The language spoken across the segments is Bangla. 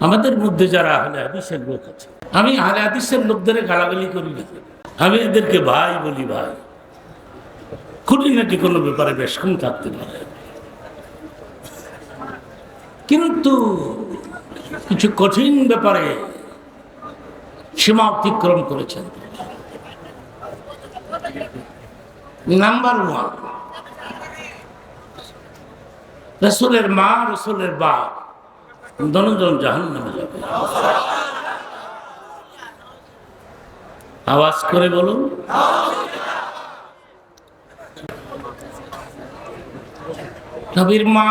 আমাদের মধ্যে যারা আহলে হাদিসের লোক আছে, আমি আহলে হাদিসের লোকদের গালাগালি করি না। আমি এদেরকে ভাই বলি ভাই। খুঁটিনাটি কোনো ব্যাপারে বেশ কম থাকতে পারে। কিন্তু কিছু কঠিন ব্যাপারে সীমা অতিক্রম করেছেন। নাম্বার ওয়ান রসুলের মা, রসুলের বাপ। দনজন জাহান নামে যাবে। আওয়াজ করে বলুন। নবীর মা,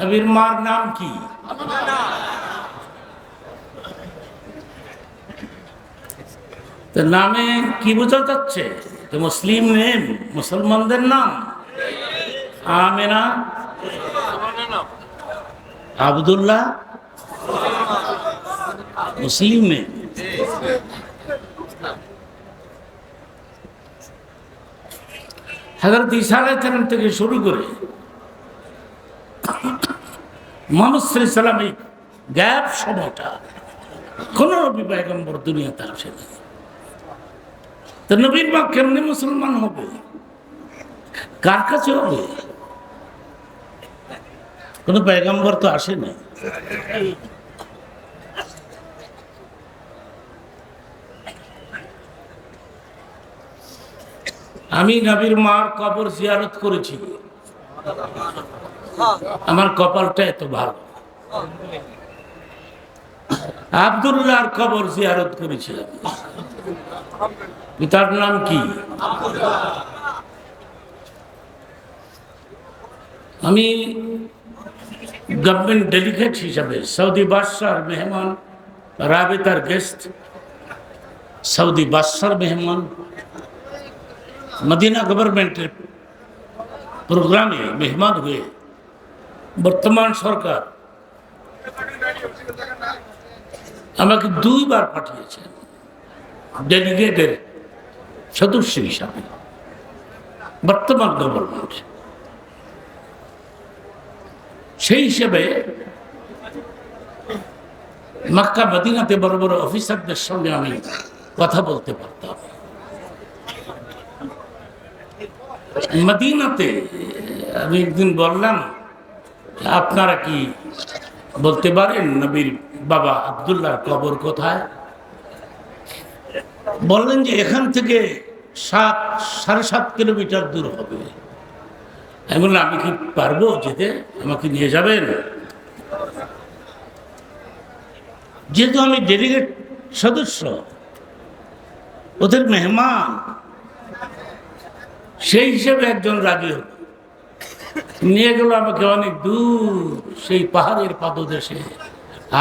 নবীর মার নাম কি? নামে কি বোঝা যাচ্ছে? মুসলিম নেম, মুসলমানদের নাম। আমেনা আবদুল্লাহ মুসলিম নেম হাজরত ঈসা থেকে শুরু করে সাল্লাম এই গ্যাপ সময়টা কোন নবী পয়গম্বর দুনিয়াতে আসে না। তো নবীর মা কেমনি মুসলমান হবে, কার কাছে হবে? কোন পয়গম্বর তো আসে না। আমি নবীর মার কবর জিয়ারত করেছি। আমার কপালটা এত ভালো। আবদুল্লাহর কবর জিয়ারত করেছিলাম। পিতার নাম কি? আমি গভর্নমেন্ট ডেলিগেট হিসাবে সৌদি বাদশার মেহমান, রাবেতার গেস্ট সৌদি বাদশার মেহমান, মদিনা গভর্নমেন্টের প্রোগ্রামে মেহমান হয়ে বর্তমান সরকার আমাকে দুইবার পাঠিয়েছেন ডেলিগেটের সদস্য হিসাবে, বর্তমান গভর্নমেন্ট সেই হিসেবে মক্কা, মদিনাতে বড় বড় অফিসারদের সঙ্গে আমি কথা বলতে পারতাম। মদিনাতে আমি একদিন বললাম, আপনারা কি বলতে পারেন নবীর বাবা আবদুল্লাহর কবর কোথায়? বললেন যে এখান থেকে সাত, সাড়ে সাত কিলোমিটার দূর হবে। আমি বললাম, আমি কি পারব যেতে? আমাকে নিয়ে যাবেন? যেহেতু আমি ডেলিগেট সদস্য, ওদের মেহমান, সেই হিসেবে একজন রাজি হল। নিয়ে গেল আমাকে অনেক দূর, সেই পাহাড়ের পাদদেশে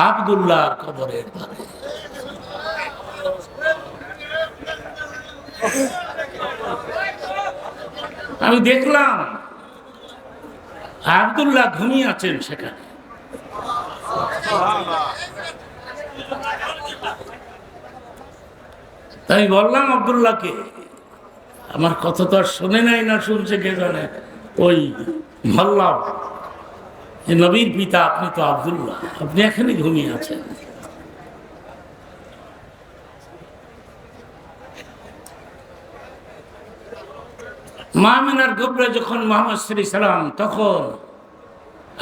আবদুল্লাহ কবরের আমি দেখলাম আবদুল্লাহ ঘুমিয়ে আছেন সেখানে। আমি বললাম আবদুল্লাহকে, আমার কথা তো আর শোনে নাই না শুনছে কে জানে, ওই ভাল্লাম নবীর পিতা, আপনি তো আবদুল্লাহ, আপনি এখানে ঘুমিয়ে আছেন। মামিনার গোবরে যখন মোহাম্মদ শ্রী সালাম তখন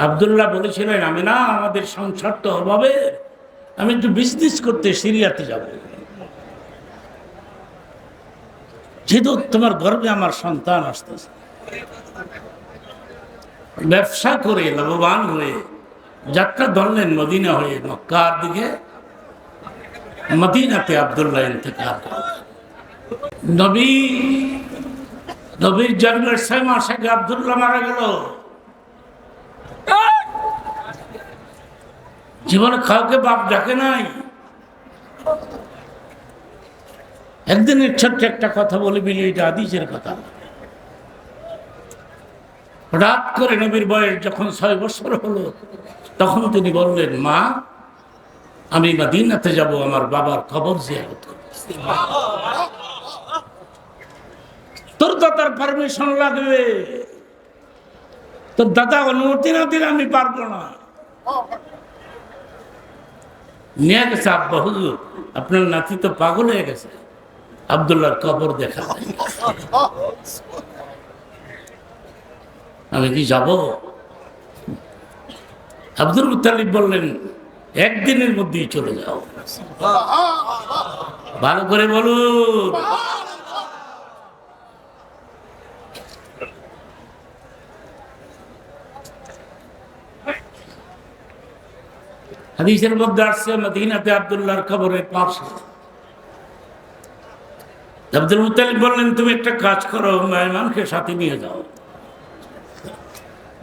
আবদুল্লাহ বলেছিলেন, আমি না, আমাদের সংসার তো অভাবে আমি একটু বিজনেস করতে সিরিয়াতে যাব। যেহেতু তোমার গর্বে আমার সন্তান আসতেছে। ব্যবসা করে লাভবান হয়ে যাত্রা ধরলেন মদিনা হয়ে মক্কার দিকে। মদিনাতে আবদুল্লাহ ইন্তেকাল করলেন। নবী নবীর জন্মের ছয় মাস আগে আবদুল্লাহ মারা গেল। জীবনে কাউকে বাপ ডাকে নাই। একদিনের ছোট্ট একটা কথা বলে বিলি এটা আদিজের কথা। হঠাৎ করে নবীর বয়স যখন ছয় বছর হলো, তখন তিনি বললেন, মা, আমি মাদিনাতে যাব, আমার বাবার খবর করতে। তোর পারমিশন লাগবে। তো দাদা অনুমতি না দিলে আমি পারব না। নিয়ে গেছে আব্বা হুজুর। আপনার নাতি তো পাগল হয়ে গেছে। আবদুল্লাহর কবর দেখা আমি কি যাব? আব্দুল মুতালিব বললেন, একদিনের মধ্যেই চলে যাও। ভালো করে বলুন। হাদিসের মধ্যে আসছে, মদিনাতে আবদুল্লাহর খবরে পাশ আব্দুল মুতালিব বললেন, তুমি একটা কাজ করো মেহমানকে সাথে নিয়ে যাও।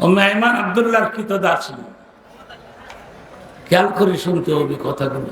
ও মেহমান আবদুল্লাহর কৃত দাসী খেয়াল করে শুনতে হবে কথাগুলো।